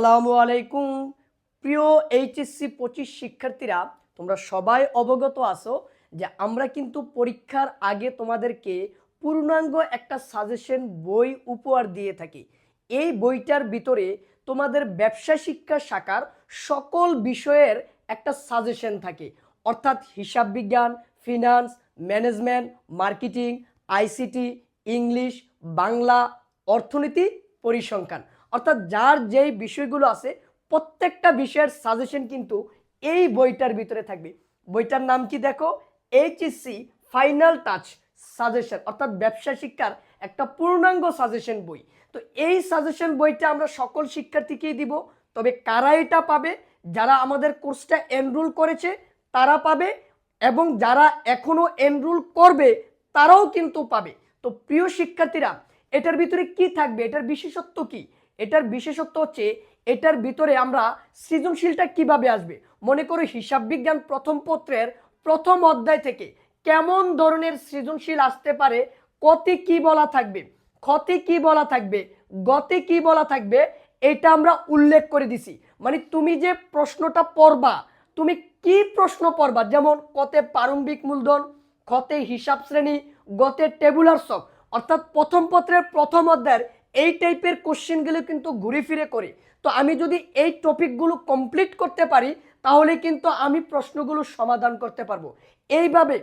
আসসালামু আলাইকুম। প্রিয় এইচএসসি পঁচিশ শিক্ষার্থীরা, তোমরা সবাই অবগত আছো যে আমরা কিন্তু পরীক্ষার আগে তোমাদেরকে পূর্ণাঙ্গ একটা সাজেশন বই উপহার দিয়ে থাকি। এই বইটার ভিতরে তোমাদের ব্যবসা শিক্ষা শাখার সকল বিষয়ের একটা সাজেশন থাকে। অর্থাৎ হিসাব বিজ্ঞান, finance, management, marketing, ICT, English, Bangla, অর্থনীতি, পরিসংখ্যান। অর্থাৎ যার যেই বিষয়গুলো আছে, প্রত্যেকটা বিষয়ের সাজেশন কিন্তু এই বইটার ভিতরে থাকবে। বইটার নাম কি দেখো? এইচএসসি ফাইনাল টাচ সাজেশন অর্থাৎ ব্যবসা শিক্ষার একটা পূর্ণাঙ্গ সাজেশন বই। তো এই সাজেশন বইটা আমরা সকল শিক্ষার্থীকেই দিব, তবে কারা এটা পাবে? যারা আমাদের কোর্সটা এনরোল করেছে, তারা পাবে, এবং যারা এখনও এনরোল করবে, তারাও কিন্তু পাবে। তো প্রিয় শিক্ষার্থীরা, এটার ভিতরে কি থাকবে? এটার বিশেষত্ব কি? এটার বিশেষত্ব হচ্ছে এটার ভিতরে আমরা সৃজনশীলটা কীভাবে আসবে? মনে করো হিসাব বিজ্ঞান প্রথম পত্রের প্রথম অধ্যায় থেকে কেমন ধরনের সৃজনশীল আসতে পারে কতে কি বলা থাকবে, ক্ষতে কি বলা থাকবে, গতে কি বলা থাকবে, এটা আমরা উল্লেখ করে দিছি। মানে তুমি যে প্রশ্নটা পড়বা, তুমি কি প্রশ্ন পড়বা? যেমন কতে প্রারম্ভিক মূলধন, ক্ষতে হিসাব শ্রেণি, গতে টেবুলার সব। অর্থাৎ প্রথম পত্রের প্রথম অধ্যায়ের এই টাইপের কোশ্চেনগুলো কিন্তু ঘুরে ফিরে করে। তো আমি যদি এই টপিকগুলো কমপ্লিট করতে পারি, তাহলে কিন্তু আমি প্রশ্নগুলো সমাধান করতে পারব। এইভাবে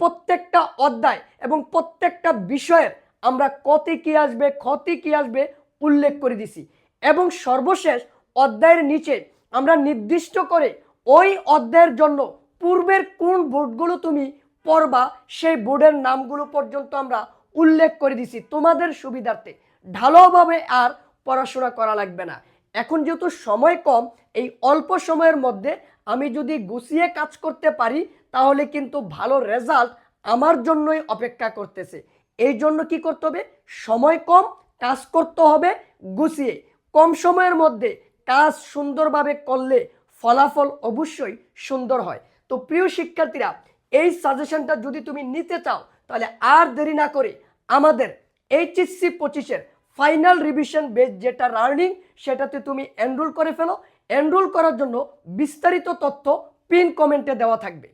প্রত্যেকটা অধ্যায় এবং প্রত্যেকটা বিষয়ের আমরা কতে কি আসবে, ক্ষতি কি আসবে উল্লেখ করে দিছি। এবং সর্বশেষ অধ্যায়ের নিচে আমরা নির্দিষ্ট করে ওই অধ্যায়ের জন্য পূর্বের কোন বোর্ডগুলো তুমি পড়বা, সেই বোর্ডের নামগুলো পর্যন্ত আমরা উল্লেখ করে দিছি তোমাদের সুবিধার্থে। ঢালোভাবে আর পড়াশোনা করা লাগবে না। এখন যেহেতু সময় কম, এই অল্প সময়ের মধ্যে আমি যদি গুছিয়ে কাজ করতে পারি, তাহলে কিন্তু ভালো রেজাল্ট আমার জন্যই অপেক্ষা করতেছে। এই জন্য কি করতে হবে? সময় কম, কাজ করতে হবে গুছিয়ে। কম সময়ের মধ্যে কাজ সুন্দরভাবে করলে ফলাফল অবশ্যই সুন্দর হয়। তো প্রিয় শিক্ষার্থীরা, এই সাজেশনটা যদি তুমি নিতে চাও, তাহলে আর দেরি না করে আমাদের এইচএসসি পঁচিশের ফাইনাল রিভিশন বেস যেটা লার্নিং সেটাতে তুমি এনরোল করে ফেলো। এনরোল করার জন্য বিস্তারিত তথ্য পিন কমেন্টে দেওয়া থাকবে।